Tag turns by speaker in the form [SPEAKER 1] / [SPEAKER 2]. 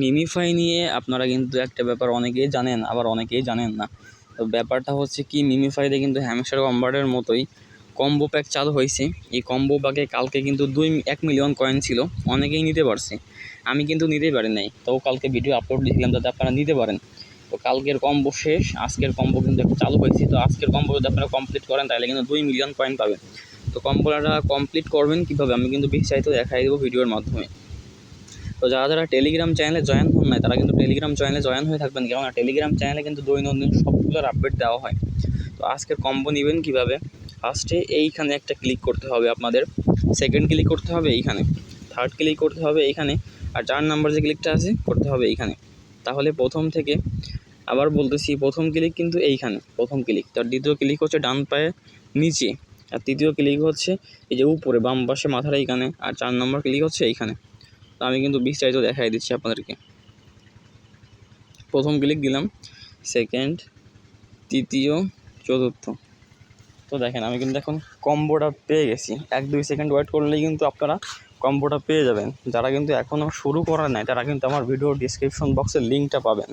[SPEAKER 1] MemeFi নিয়ে আপনারা কিন্তু একটা ব্যাপার অনেকেই জানেন, আবার অনেকেই জানেন না। তো ব্যাপারটা হচ্ছে কি মিমিফাইতে কিন্তু হ্যামস্টার কম্বার্টের মতোই কম্বো প্যাক চালু হয়েছে। এই কম্বো প্যাকে কালকে কিন্তু দুই, এক মিলিয়ন কয়েন ছিল, অনেকেই নিতে পারছে। আমি কিন্তু নিতেই পারি নাই তো কালকে ভিডিও আপলোড দিয়েছিলাম যাতে আপনারা নিতে পারেন। তো কালকের কম্বো শেষ, আজকের কম্বো কিন্তু চালু হয়েছে। তো আজকের কম্বো যদি আপনারা কমপ্লিট করেন, তাহলে কিন্তু দুই মিলিয়ন কয়েন পাবেন। তো কম্বোটা কমপ্লিট করবেন কীভাবে, আমি কিন্তু বিস্তারিত দেখাই দেবো ভিডিওর মাধ্যমে। তো যারা যারা টেলিগ্রাম চ্যানেলে জয়েন হন নাই, তারা কিন্তু টেলিগ্রাম চ্যানেলে জয়েন হয়ে থাকবেন, কেননা টেলিগ্রাম চ্যানেলে কিন্তু দৈনন্দিন সবগুলোর আপডেট দেওয়া হয়। তো আজকের কম্বো নেবেন কীভাবে? ফার্স্টে এইখানে একটা ক্লিক করতে হবে আপনাদের সেকেন্ড ক্লিক করতে হবে এইখানে থার্ড ক্লিক করতে হবে এইখানে, আর চার নাম্বার যে ক্লিকটা আছে, করতে হবে এইখানে। তাহলে প্রথম থেকে আবার বলতেছি, প্রথম ক্লিক কিন্তু এইখানে, প্রথম ক্লিক তার দ্বিতীয় ক্লিক হচ্ছে ডান পায়ে নিচে, আর তৃতীয় ক্লিক হচ্ছে এই যে উপরে, বাম পাশে মাথার এইখানে, আর চার নম্বর ক্লিক হচ্ছে এইখানে। আমি কিন্তু বিস্তারিত দেখাই দিচ্ছি আপনাদেরকে। প্রথম ক্লিক দিলাম সেকেন্ড তৃতীয়, চতুর্থ। তো দেখেন, আমি কিন্তু এখন কম্বোটা পেয়ে গেছি। এক দুই সেকেন্ড ওয়েট করলেই কিন্তু আপনারা কম্বোটা পেয়ে যাবেন। যারা কিন্তু এখনও শুরু করার নাই, তারা কিন্তু আমার ভিডিও ডিসক্রিপশন বক্সের লিঙ্কটা পাবেন।